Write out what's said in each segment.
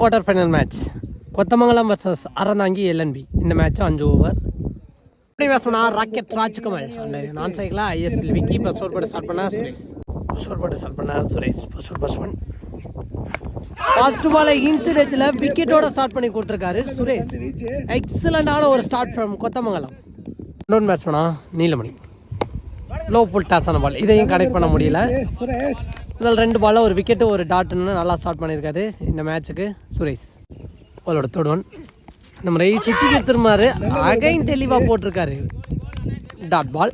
Quarter final match Kothamangalam versus Aranthangi LNP இந்த மேட்சும் அஞ்சு ஓவர் எப்படி பேசணும்னா ராக்கெட் ராஜ்குமார். அந்த நான் சைக்கிளாக ஐஎஸ்பி விக்கி பஸ் ஓவர் போட்டு ஸ்டார்ட் பண்ணா சுரேஷ். ஃபர்ஸ்ட் ஓவர் போட்டு ஸ்டார்ட் பண்ணா Suresh first over first one first பாலை இன்சிடென்ட்ல விக்கெட்டோட ஸ்டார்ட் பண்ணி கொடுத்துருக்காரு சுரேஷ். எக்ஸலண்டான ஒரு ஸ்டார்ட் ஃப்ரம் கொத்தமங்கலம். இன்னொரு பேட்ஸ்மனா நீலமணி. லோ புல் டாஸான பால் இதையும் கனெக்ட் பண்ண முடியல. முதல் ரெண்டு பாலில் ஒரு விக்கெட்டு ஒரு டாட்னு நல்லா ஸ்டார்ட் பண்ணியிருக்காரு இந்த மேட்ச்சுக்கு சுரேஷ். அவரோட தேர்ட் ஒன் நம்ம ரை சுற்றி திரும்பாரு அகைன் தெளிவாக போட்டிருக்காரு. டாட் பால்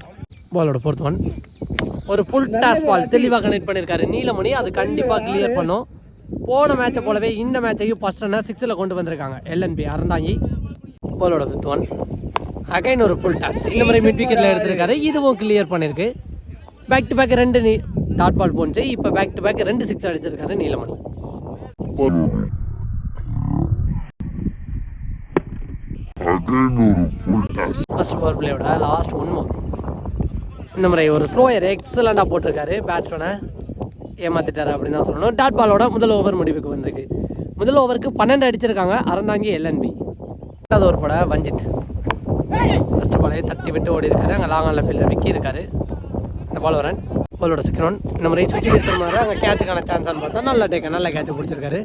பாலோட ஃபோர்த் ஒன் ஒரு ஃபுல் டாஸ் பால் தெளிவாக கனெக்ட் பண்ணியிருக்காரு. நீலமணி அது கண்டிப்பாக கிளியர் பண்ணும். போன மேட்சை போலவே இந்த மேட்சையும் ஃபஸ்ட் ரன்னர் சிக்ஸில் கொண்டு வந்திருக்காங்க. எல்என்பி அறந்தாங்கி. பாலோட ஃபிஃப்த் ஒன் அகைன் ஒரு ஃபுல் டாஸ் இந்த மாதிரி மிட் விக்கெட்டில் எடுத்திருக்காரு. இதுவும் கிளியர் பண்ணியிருக்கு. பேக் டு பேக் ரெண்டு நீ டாட் பால் போணுச்சு இப்போ பேக் டு பேக் ரெண்டு சிக்ஸ் அடிச்சிருக்காரு நீலமணி. ஃபர்ஸ்ட் பவர் பிளேயோட லாஸ்ட் ஒன் இந்த மாதிரி ஒரு ஸ்லோயர் எக்ஸலண்டாக போட்டிருக்காரு பேட்ஸ்மேனை ஏமாத்திட்டாரு அப்படின்னு தான் சொல்லணும். டாட் பாலோட முதல் ஓவர் முடிவுக்கு வந்திருக்கு. முதல் ஓவருக்கு பன்னெண்டு அடிச்சிருக்காங்க. அறந்தாங்கி எல்என்பி ரெண்டாவது ஓவர் போட வஞ்சித். ஃபர்ஸ்ட் பாலே தட்டி விட்டு ஓடி இருக்காரு அங்கே லாங் ஆனில் ஃபீல்டில் விக்கி இருக்காரு இந்த பால் வரன். பாலோட செகண்ட் ஒன் நம்ம ரைட் சுற்றி அங்கே கேட்சுக்கான சான்ஸ்னு பார்த்தா நல்ல டேக்க நல்ல கேட்ச் பிடிச்சிருக்காரு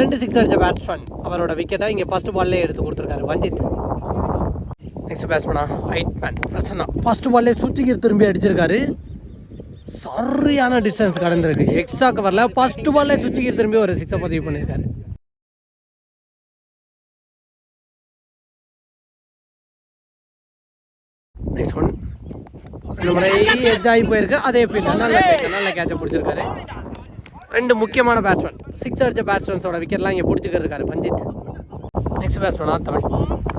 ரெண்டு சிக்ஸ் அடித்த பேட்ஸ்மேன் அவரோட விக்கெட்டை இங்கே ஃபர்ஸ்ட் பால்லே எடுத்து கொடுத்துருக்காரு வஞ்சித். நெக்ஸ்ட் பேட்ஸ்மேனா ஹைட் மேன் பிரசன்னா ஃபர்ஸ்ட் பால்லே சுற்றிக்கு திரும்பி அடிச்சிருக்காரு. சரியான டிஸ்டன்ஸ் கடந்திருக்கு. எக்ஸ்ட்ரா கவரில் ஃபஸ்ட்டு பால்லே சுற்றிக்கு திரும்பி ஒரு சிக்ஸை பதிவு பண்ணியிருக்காரு நெக்ஸ்ட் ஒன் இந்த முறை ஆகி போயிருக்கு. அதே ஃபீல்ட் நல்ல நல்ல கேட்சை பிடிச்சிருக்காரு. ரெண்டு முக்கியமான பேட்ஸ்மேன் சிக்ஸ் அடிச்ச பேட்ஸ்மேன்ஸோட விக்கெட்லாம் இங்கே பிடிச்சிக்கிட்டு இருக்காரு பஞ்சித். நெக்ஸ்ட் பேட்ஸ்மேனா தமிழ்.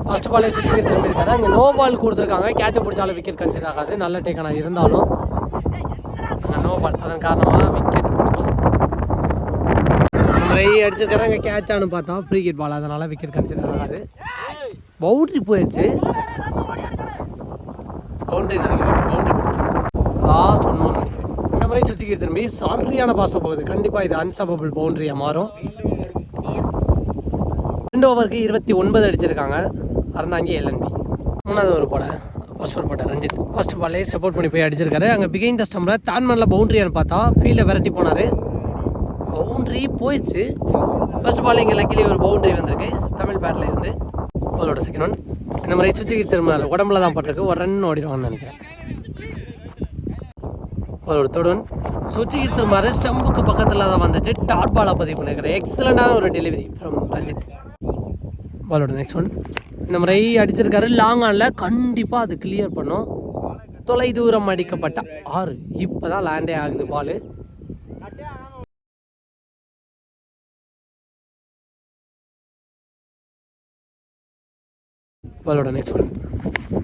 ஃபர்ஸ்ட் பாலே சுற்றி திரும்பி இருக்காரு அங்கே நோ பால் கொடுத்துருக்காங்க. கேட்சை பிடிச்சாலும் விக்கெட் கன்சிடர் ஆகாது. நல்ல டேக்கான இருந்தாலும். அங்கே நோ பால் அதன் காரணமாக விக்கெட் கொடுக்கலாம் இந்த முறை அடிச்சிருக்காரு. அங்கே கேட்சானு பார்த்தா ஃப்ரீ கிட் பால் அதனால் விக்கெட் கன்சிடர் ஆகாது. பவுட்ரி போயிடுச்சு பவுண்டரி நினைக்கிறேன் பவுண்டரி லாஸ்ட் ஒன் மூணு இந்த மாதிரி சுற்றிக்கு திரும்பி சரியான பாசம் போகுது. கண்டிப்பாக இது அன்சபபிள் பவுண்டரியாக மாறும். ரெண்டு ஓவருக்கு இருபத்தி ஒன்பது அடிச்சிருக்காங்க. அறந்தாங்கி எல்என்பி மூணாவது ஒரு போட. ஃபர்ஸ்ட் ஒரு போட்ட ரஞ்சித். ஃபர்ஸ்ட் பாலே சப்போர்ட் பண்ணி போய் அடிச்சிருக்காரு. அங்கே பிகைன் த ஸ்டம்பில் தான்மனில் பவுண்டரியான்னு பார்த்தா ஃபீல்டில் விரட்டி போனார். பவுண்டரி போயிடுச்சு. ஃபர்ஸ்ட் பால் இங்கே லக்கிலி ஒரு பவுண்டரி வந்திருக்கு. தமிழ் பேட்டில் இருந்து. பாலோட செகண்ட் ஒன் இந்த மாதிரி சுற்றி திரும்ப உடம்புல தான் பட்டிருக்கு. ஒரு ரன் ஓடிடுவாங்கன்னு நினைக்கிறேன். ஒரு தொடன். சுற்றி திரும்ப ஸ்டம்புக்கு பக்கத்தில் தான் வந்துட்டு டாட் பாலை பதிவு பண்ணியிருக்கிறேன் எக்ஸலண்டான ஒரு டெலிவரி ஃப்ரம் ரஞ்சித். பாலோட நெக்ஸ்ட் ஒன் இந்த முறை அடிச்சிருக்காரு. லாங் ஆனில் கண்டிப்பாக அது கிளியர் பண்ணும். தொலை தூரம் அடிக்கப்பட்ட ஆறு. இப்போ தான் லேண்டே ஆகுது பாலு. பாலோட நெக்ஸ்ட்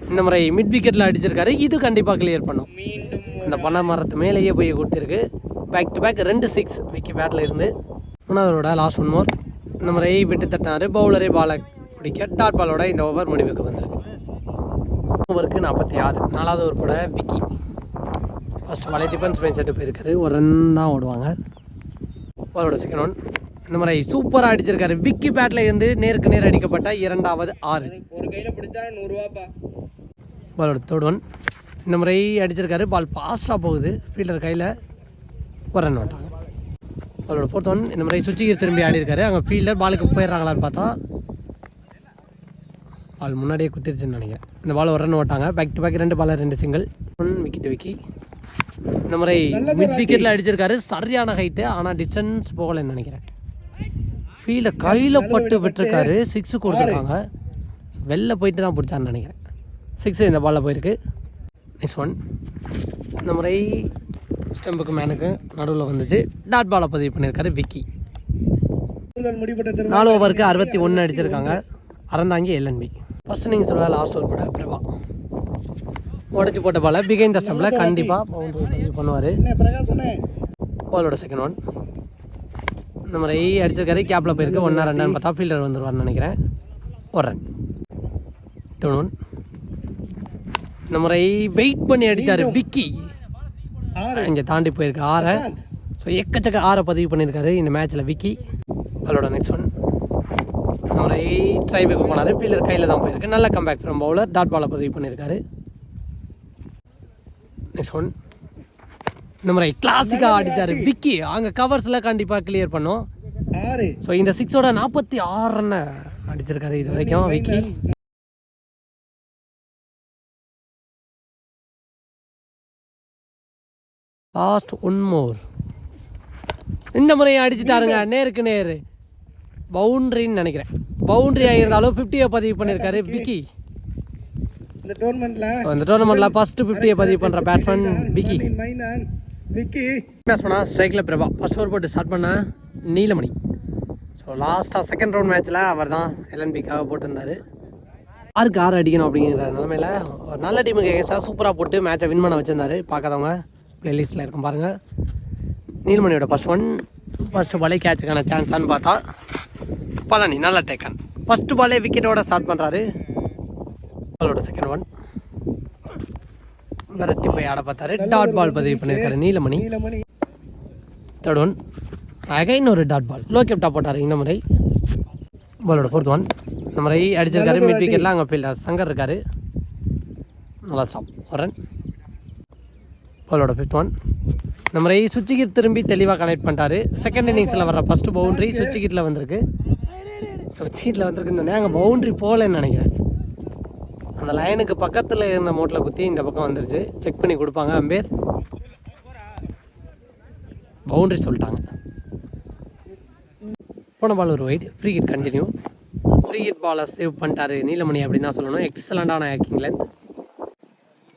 இந்த முறை மிட் விக்கெட்டில் அடிச்சிருக்காரு. இது கண்டிப்பாக கிளியர் பண்ணும். அந்த பனை மரத்து மேலேயே போய் கொடுத்துருக்கு. பேக் டு பேக் ரெண்டு சிக்ஸ் விக்கி பேட்டில் இருந்து. மூணாவதோட லாஸ்ட் ஒன் மோர் இந்த முறை விட்டு தட்டினார். பவுலரே பாலை பிடிக்க டாட் பாலோட இந்த ஓவர் முடிவுக்கு வந்திருக்கு. ஓவருக்கு நாற்பத்தி ஆறு. நாலாவது ஓவர் கூட விக்கி. ஃபஸ்ட்டு பாலே டிஃபென்ஸ் மேன் செட்டு போயிருக்காரு. ஒரு ரன் தான் ஓடுவாங்க. பாலோட செகண்ட் ஒன் இந்த மாதிரி சூப்பராக அடிச்சிருக்காரு. விக்கி பேட்டில் இருந்து நேருக்கு நேர் அடிக்கப்பட்ட இரண்டாவது ஆறு. ஒரு கையில பிடிச்சா நூறுரூவாப்பா பாலோட தேர்ட் ஒன் இந்த முறை அடிச்சிருக்காரு. பால் ஃபாஸ்ட்டாக போகுது. ஃபீல்டர் கையில் ஒரு ரன் வந்துட்டாங்க பாலோட ஃபோர்த் ஒன் இந்த முறை சுற்றி திரும்பி ஆடி இருக்காரு அங்கே ஃபீல்டர் பாலுக்கு போயிடுறாங்களான்னு பார்த்தா பால் முன்னாடியே குத்திருச்சுன்னு நினைக்கிறேன். இந்த பால் ஒரு ரன் ஓட்டாங்க பேக் டு பேக் ரெண்டு பால் ரெண்டு சிங்கிள் ஒன் விக்கெட் விக்கி இந்த முறை மிட் விக்கெட்டில் அடிச்சிருக்காரு. சரியான ஹைட்டு ஆனால் டிஸ்டன்ஸ் போகலைன்னு நினைக்கிறேன். ஃபீல்டர் கையில் பட்டு விட்டுருக்காரு. சிக்ஸு கொடுத்துருக்காங்க. வெளில போயிட்டு தான் பிடிச்சான்னு நினைக்கிறேன். சிக்ஸு இந்த பாலில் போயிருக்கு. நெக்ஸ்ட் ஒன் இந்த முறை ஸ்டம்புக்கு மேனுக்கு நடுவில் வந்துச்சு. டாட் பாலை பதிவு பண்ணியிருக்காரு விக்கி நாலு ஓவருக்கு அறுபத்தி ஒன்று அடிச்சிருக்காங்க. அறந்தாங்கி எல்என்பி ஃபஸ்ட்டு நீங்கள் சொல்ல லாஸ்ட் ஓவர் போட பிரபா. உடச்சி போட்ட பாலை பிகைன் த ஸ்டம்பில் கண்டிப்பாக பவுண்டரி பண்ணுவார். பாலோட செகண்ட் ஒன் இந்த மாதிரி அடிச்சிருக்காரு. கேப்பில் போயிருக்கு. ஒன்றா ரெண்டான்னு பார்த்தா ஃபீல்டர் வந்துருவார்னு நினைக்கிறேன். ஒரு ரன் ஒன் இந்த முறை வெயிட் பண்ணி அடித்தார் விக்கி இங்கே தாண்டி போயிருக்கு ஆறை. ஸோ எக்கச்சக்க ஆறை பதிவு பண்ணியிருக்காரு இந்த மேட்ச்சில் விக்கி அதோட நெக்ஸ்ட் ஒன் ட்ரைவுக்கு போனார். ஃபீல்டர் கையில் தான் போயிருக்கு. நல்ல கம்பேக் ஃப்ரம் பவுலர் டாட் பாலை பதிவு பண்ணியிருக்காரு. நெக்ஸ்ட் ஒன் மாதிரி கிளாசிக்காக அடித்தார் விக்கி அங்கே கவர்ஸில் கண்டிப்பாக கிளியர் பண்ணோம். ஸோ இந்த சிக்ஸோட நாற்பத்தி ஆறு ரன்னை அடிச்சிருக்காரு இது வரைக்கும் விக்கி. லாஸ்ட் ஒன் மோர் இந்த முறையை அடிச்சிட்டாருங்க. நேருக்கு நேர். பவுண்ட்ரின்னு நினைக்கிறேன். பவுண்ட்ரி ஆகியிருந்தாலும் ஃபிஃப்டியை பதிவு பண்ணியிருக்காரு விக்கி. இந்த டோர்னமெண்ட்ல So, இந்த டோர்னமெண்ட்டில் ஃபஸ்ட்டு ஃபிஃப்டியை பதிவு பண்ணுற பேட்ஸ்மேன் விக்கி. நிக்கி விக்கி மேட்ச் பண்ணால் ஸ்ட்ரைக்கில் பிரபா. ஃபர்ஸ்ட் ஓவர் போட்டு ஸ்டார்ட் பண்ண நீலமணி. ஸோ லாஸ்ட்டாக செகண்ட் ரவுண்ட் மேட்ச்சில் அவர் தான் எல்என்பிக்காக போட்டிருந்தார். யாருக்கு ஆறு அடிக்கணும் அப்படிங்கிற நிலமையில ஒரு நல்ல டீமுக்கு எகேன்ஸ்டாக சூப்பராக போட்டு மேட்சை வின் பண்ண வச்சிருந்தாரு. பார்க்காதவங்க ப்ளேலிஸ்ட்டில் இருக்கும் பாருங்கள் நீலமணியோட ஃபர்ஸ்ட் ஒன் ஃபஸ்ட்டு பாலே கேட்சுக்கான சான்ஸான்னு பார்த்தா பழனி நல்ல டேக்கன் ஃபஸ்ட்டு பாலே விக்கெட்டோட ஸ்டார்ட் பண்ணுறாரு அவரோட செகண்ட் ஒன் விரட்டி போய் ஆட பார்த்தாரு. டாட் பால் பதிவு பண்ணியிருக்காரு நீலமணி. தேர்ட் ஒன் அகைன் ஒரு டாட் பால் லோ கேப்டா போட்டார். இந்த முறை பாலோட ஃபோர்த் ஒன் இந்த முறை அடிச்சிருக்காரு. மிட் விக்கெட்டில் அங்கே ஃபீல்டர் சங்கர் இருக்காரு. நல்லா ஸ்டாப் ஒரு ரன் பாலோட ஃபிஃப்த் ஒன் இந்த முறை சுவிட்ச் திரும்பி தெளிவாக கனெக்ட் பண்ணிட்டாரு. செகண்ட் இன்னிங்ஸில் வர ஃபர்ஸ்ட் பவுண்ட்ரி சுவிட்ச் கிட்டில் வந்திருக்கு. சுவிட்ச் கிட்டில் வந்திருக்குன்னு அங்கே பவுண்ட்ரி போகலன்னு நினைக்கிறேன். அந்த லைனுக்கு பக்கத்தில் இருந்த மோட்டில் குத்தி இந்த பக்கம் வந்துருச்சு. செக் பண்ணி கொடுப்பாங்க அம்பேர். பவுண்டரி சொல்லிட்டாங்க. போன பால் ஒரு wide free hit continue free hit பாலை சேவ் பண்ணிட்டாரு நீலமணி அப்படின்னு தான் சொல்லணும். எக்ஸலண்டான ஹேக்கிங் லென்த்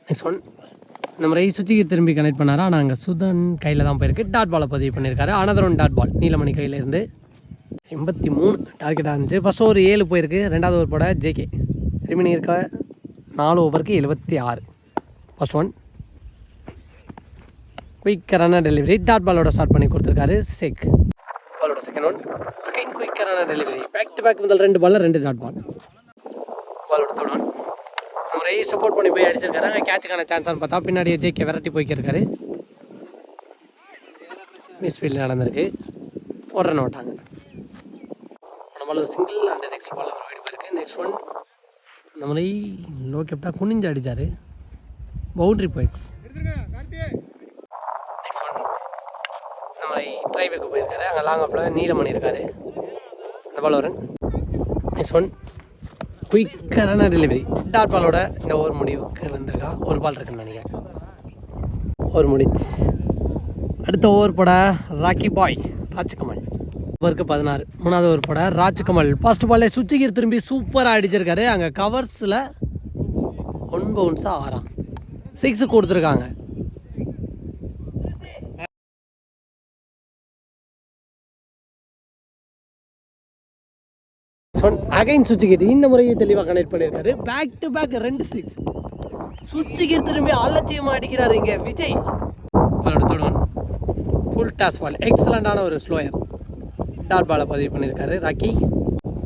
நெக்ஸ்ட் ஒன் இந்த ரை சுத்திக்கு திரும்பி கனெக்ட் பண்ணாரா? ஆனால் அங்கே சுதன் கையில் தான் போயிருக்கு. டாட் பாலை பதிவு பண்ணியிருக்காரு another one dot ball Neelamani கையில் இருந்து எண்பத்தி மூணு டார்கெட்டாக இருந்துச்சு. ஃபஸ்ட் ஒரு ஏழு போயிருக்கு. ரெண்டாவது ஒரு போட ஜேகே ரிமினி இருக்க? நாலு ஓவருக்கு எழுபத்தி ஆறு. ஃபர்ஸ்ட் ஒன் குயிக்கரான டெலிவரி டாட் பாலோட ஸ்டார்ட் பண்ணி கொடுத்துருக்காரு செக் பாலோட செகண்ட் ஒன் அகைன் குயிக்கரான டெலிவரி பேக் டு பேக் முதல் ரெண்டு பாலில் ரெண்டு டாட் பால் பாலோட தேர்ட் ஒன் முறை சப்போர்ட் பண்ணி போய் அடிச்சிருக்காரு. அங்கே கேட்சுக்கான சான்ஸ்னு பார்த்தா பின்னாடி ஜேகே விரட்டி போய்க்கிருக்காரு. மிஸ் ஃபீல்டு நடந்திருக்கு. ஒரு ரன் விட்டாங்க நம்மள சிங்கிள் அண்ட் நெக்ஸ்ட் பால் அவர் வீடு போயிருக்கு. நெக்ஸ்ட் ஒன் இந்த முறை லோ கேப்டா குனிஞ்சு அடித்தார் பவுண்ட்ரி போயிடுச்சு. நெக்ஸ்ட் ஒன் இந்த மாதிரி டிரைவுக்கு போயிருக்காரு. அங்கே லாங் அப்பில் நீலமணி இருக்காரு. அந்த பால் வரும். நெக்ஸ்ட் ஒன் குயிக்கரான டெலிவரி டாட் பாலோட இந்த ஓவர் முடிவுக்கு வந்திருக்கா ஒரு பால் இருக்குன்னு நினைக்கிறேன். ஓவர் முடிஞ்சு. அடுத்த ஓவர் போட ராக்கி பாய் ராஜ்கமல். ஓவருக்கு பதினாறு. மூணாவது ஒரு படம் ராஜ்கமல். ஃபர்ஸ்ட் பாலே சுச்சிகீர் திரும்பி சூப்பராக அடிச்சிருக்காரு. அங்கே கவர்ஸில் ஒன் பவுன்ஸாக ஆறாம். சிக்ஸ் கொடுத்துருக்காங்க. அகைன் சுவிட்ச் இந்த முறையை தெளிவாக கனெக்ட் பண்ணியிருக்காரு. பேக் டு பேக் ரெண்டு சிக்ஸ் சுவிட்ச் திரும்பி அலட்சியமாக அடிக்கிறாரு இங்கே விஜய். ஃபுல் டாஸ் பால் எக்ஸலண்டான ஒரு ஸ்லோயர் டாட் பாலை பதிவு பண்ணியிருக்காரு. ராக்கி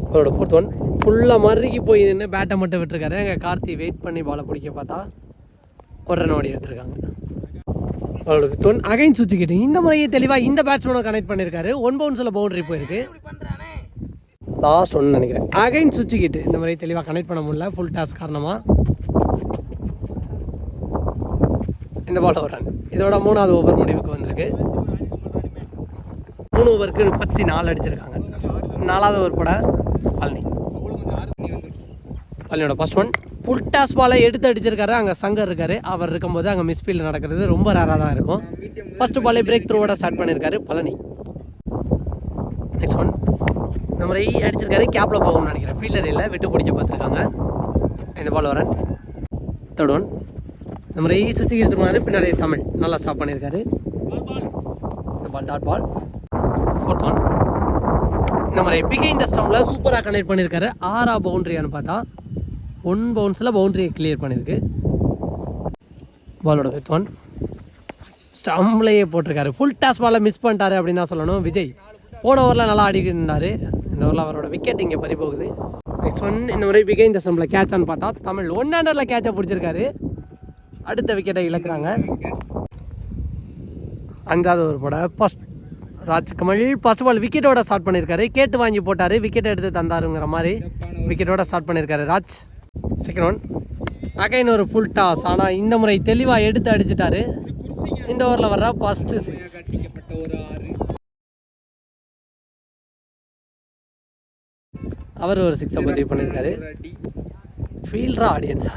அவரோட ஃபோர்த் ஒன். ஃபுல்லாக மறுக்கி போய் நின்று பேட்டை மட்டும் விட்டுருக்காரு. அங்கே கார்த்தி வெயிட் பண்ணி பாலை பிடிக்க பார்த்தா ஒரு ரன் ஓடி எடுத்திருக்காங்க. அவரோட ஃபிஃப்த் ஒன். அகைன் சுற்றிக்கிட்டு இந்த முறையை தெளிவாக இந்த பேட்ஸ்மேனை கனெக்ட் பண்ணியிருக்காரு. ஒன் பவுன்ஸில் பவுண்டரி போயிருக்கு. லாஸ்ட் ஒன்று நினைக்கிறேன். அகைன் சுற்றிக்கிட்டு இந்த மாதிரி தெளிவாக கனெக்ட் பண்ண முடியல. ஃபுல் டாஸ் காரணமாக இந்த பால் ஒரு ரன் இதோட மூணாவது ஓவர் முடிவுக்கு வந்திருக்கு. மூணு ஓவருக்கு முப்பத்தி நாலு அடிச்சிருக்காங்க. நாலாவது ஓவர் போட பழனி. பழனியோட ஃபர்ஸ்ட் ஒன் புல்டாஸ் பாலை எடுத்து அடிச்சிருக்காரு. அங்கே சங்கர் இருக்காரு. அவர் இருக்கும்போது அங்கே மிஸ்ஃபீல்டு நடக்கிறது ரொம்ப ரேராக தான் இருக்கும். ஃபர்ஸ்ட் பாலே பிரேக் த்ரூவோட ஸ்டார்ட் பண்ணியிருக்காரு பழனி. நெக்ஸ்ட் ஒன் இந்த மாதிரி அடிச்சிருக்காரு. கேப்பில் போகணும்னு நினைக்கிறேன். ஃபீல்டர் இல்லை விட்டு பிடிக்க பார்த்துருக்காங்க. இந்த பால் வரேன் தேர்ட் ஒன் இந்த மாதிரி சுற்றி எடுத்துருவாரு பின்னாடி தமிழ் நல்லா ஸ்டாப் பண்ணியிருக்காரு இந்த ball dot ball fourth one இந்த மாதிரி இந்த ஸ்டம்பில் சூப்பராக கனெக்ட் பண்ணியிருக்காரு ஆறா பவுண்ட்ரியான்னு பார்த்தா ஒன் பவுன்ஸில் பவுண்ட்ரியை கிளியர் பண்ணியிருக்கு பாலோட ஃபிஃப்த் ஒன் ஸ்டம்ப்லேயே போட்டிருக்காரு. ஃபுல் டாஸ் பாலை மிஸ் பண்ணிட்டாரு அப்படின்னு தான் சொல்லணும். விஜய் போன ஓவரில் நல்லா ஆடிக்கிட்டு இருந்தார். இந்த ஓவரில் அவரோட விக்கெட் இங்கே பறி போகுது நெக்ஸ்ட் ஒன் இந்த முறை பிகை இந்த ஸ்டம்பில் கேட்சான்னு பார்த்தா தமிழ் ஒன் ஹண்ட்ரடில் கேட்சை பிடிச்சிருக்காரு. அடுத்த விக்கெட்டை இழக்கிறாங்க. அஞ்சாவது ஒரு போட ஃபஸ்ட் ராஜ்கமல் ஃபர்ஸ்ட் பால் விக்கெட்டோட ஸ்டார்ட் பண்ணியிருக்காரு கேட்டு வாங்கி போட்டார். விக்கெட் எடுத்து தந்தாருங்கிற மாதிரி விக்கெட்டோட ஸ்டார்ட் பண்ணியிருக்காரு ராஜ். செகண்ட் ஒன் அகைன் ஒரு ஃபுல் டாஸ் ஆனால் இந்த முறை தெளிவாக எடுத்து அடிச்சிட்டாரு. இந்த ஓவரில் வர்ற ஃபர்ஸ்ட் சிக்ஸ் ஒரு அவர் ஒரு சிக்ஸை பதிவு பண்ணியிருக்காரு ஒரு ஃபீல்டரா ஆடியன்ஸா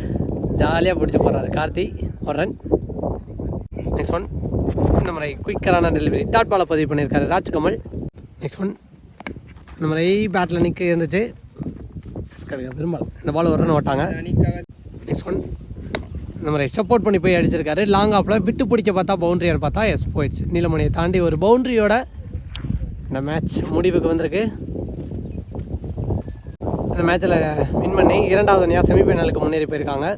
ஜாலியாக பிடிச்சி போகிறாரு கார்த்தி ஒரு ரன் நெக்ஸ்ட் ஒன் இந்த முறை குயிக்கரான டெலிவரி டாட் பாலை பதிவு பண்ணியிருக்காரு ராஜ்கமல். நெக்ஸ்ட் ஒன் இந்த முறை பேட்டில் நிற்க இருந்துச்சு கிடையாது விரும்பல. இந்த பால் ஒரு ரன் ஓட்டாங்க. நெக்ஸ்ட் ஒன் இந்த முறை சப்போர்ட் பண்ணி போய் அடிச்சிருக்காரு. லாங் ஆஃபில் விட்டு பிடிக்க பார்த்தா பவுண்ட்ரியார் பார்த்தா எஸ் போயிடுச்சு. நீலமணியை தாண்டி ஒரு பவுண்ட்ரியோட இந்த மேட்ச் முடிவுக்கு வந்திருக்கு. இந்த மேட்ச்சில் வின் பண்ணி இரண்டாவது அணியாக செமிஃபைனலுக்கு முன்னேறி போயிருக்காங்க.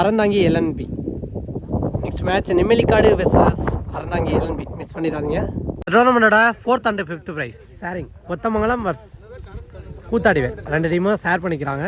Aranthangi LNB next match Nemmelikkadu versus Aranthangi LNB miss பண்ணிடாதீங்க. டோர்னமெண்ட்டோட fourth and fifth prize sharing Kothamangalam versus Koothadivel. ரெண்டு டீமும் ஷேர் பண்ணிக்கிறாங்க.